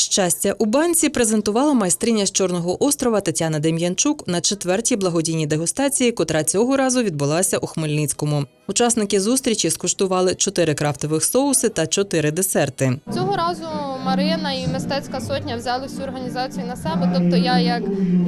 Щастя у банці презентувала майстриня з Чорного острова Тетяна Дем'янчук на четвертій благодійній дегустації, котра цього разу відбулася у Хмельницькому. Учасники зустрічі скуштували чотири крафтових соуси та чотири десерти. Цього разу Марина і мистецька сотня взяли всю організацію на себе. Тобто я як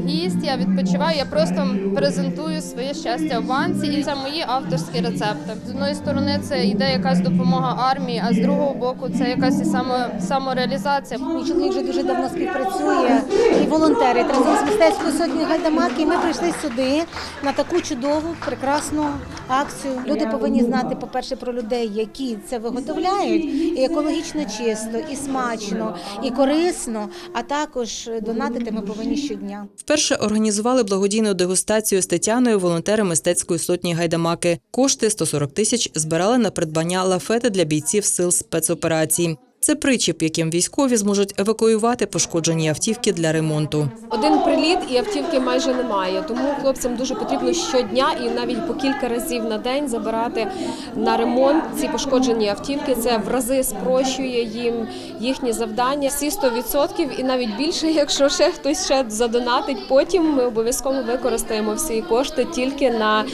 гість, я відпочиваю, я просто презентую своє щастя в банці, і це мої авторські рецепти. З одної сторони це йде якась допомога армії, а з другого боку це якась і само, самореалізація. Чоловік вже дуже давно співпрацює і волонтерить разом з мистецькою сотнею Гайдамаки. Ми прийшли сюди на таку чудову, прекрасну акцію. Люди повинні знати, по-перше, про людей, які це виготовляють, і екологічно чисто, і смачно, і корисно. А також донатити ми повинні щодня. Вперше організували благодійну дегустацію з Тетяною волонтери мистецької сотні гайдамаки. Кошти 140 тисяч збирали на придбання лафети для бійців сил спецоперацій. Це причіп, яким військові зможуть евакуювати пошкоджені автівки для ремонту. Один приліт і автівки майже немає. Тому хлопцям дуже потрібно щодня і навіть по кілька разів на день забирати на ремонт ці пошкоджені автівки. Це в рази спрощує їм їхні завдання. Всі 100% і навіть більше, якщо ще хтось ще задонатить. Потім ми обов'язково використаємо всі кошти тільки на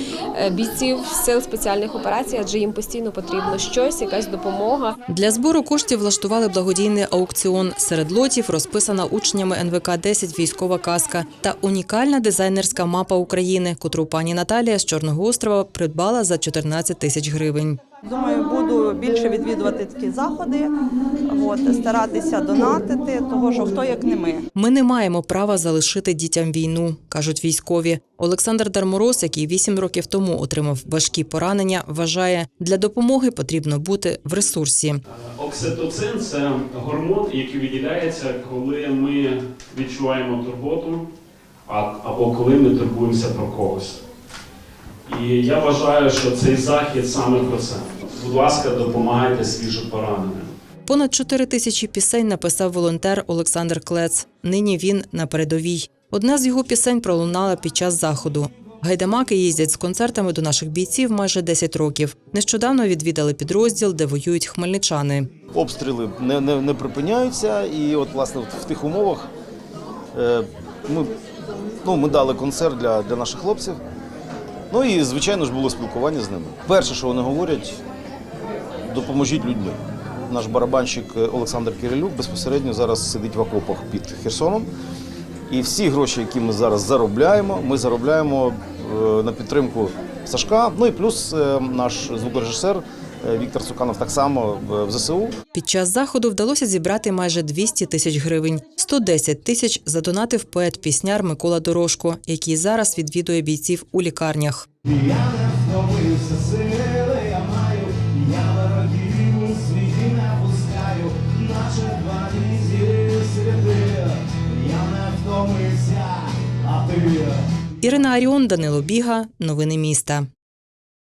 е, бійців сил спеціальних операцій, адже їм постійно потрібно щось, якась допомога. Для збору коштів влаштували благодійний аукціон. Серед лотів розписана учнями НВК 10 військова каска та унікальна дизайнерська мапа України, котру пані Наталія з Чорного острова придбала за 14 тисяч гривень. Думаю, буду більше відвідувати такі заходи, от, старатися донатити, того що хто як не ми. Ми не маємо права залишити дітям війну, кажуть військові. Олександр Дармороз, який вісім років тому отримав важкі поранення, вважає, для допомоги потрібно бути в ресурсі. Окситоцин це гормон, який виділяється, коли ми відчуваємо турботу або коли ми турбуємося про когось. І я вважаю, що цей захід саме про це. Будь ласка, допомагайте свіжо пораненим. Понад чотири тисячі пісень написав волонтер Олександр Клец. Нині він на передовій. Одна з його пісень пролунала під час заходу. Гайдамаки їздять з концертами до наших бійців майже 10 років. Нещодавно відвідали підрозділ, де воюють хмельничани. обстріли не, не, не припиняються, і от власне в тих умовах е, ми, ну, ми дали концерт для, для наших хлопців. Ну і звичайно ж було спілкування з ними. Перше, що вони говорять, допоможіть людьми. Наш барабанщик Олександр Кирилюк безпосередньо зараз сидить в окопах під Херсоном. І всі гроші, які ми зараз заробляємо, ми заробляємо е, на підтримку Сашка. Ну і плюс е, наш звукорежисер е, Віктор Цуканов так само в ЗСУ. Під час заходу вдалося зібрати майже 200 тисяч гривень. 110 тисяч задонатив поет-пісняр Микола Дорошко, який зараз відвідує бійців у лікарнях. Я не втомився, а ти. Ірина Аріон, Данило Біга. Новини міста.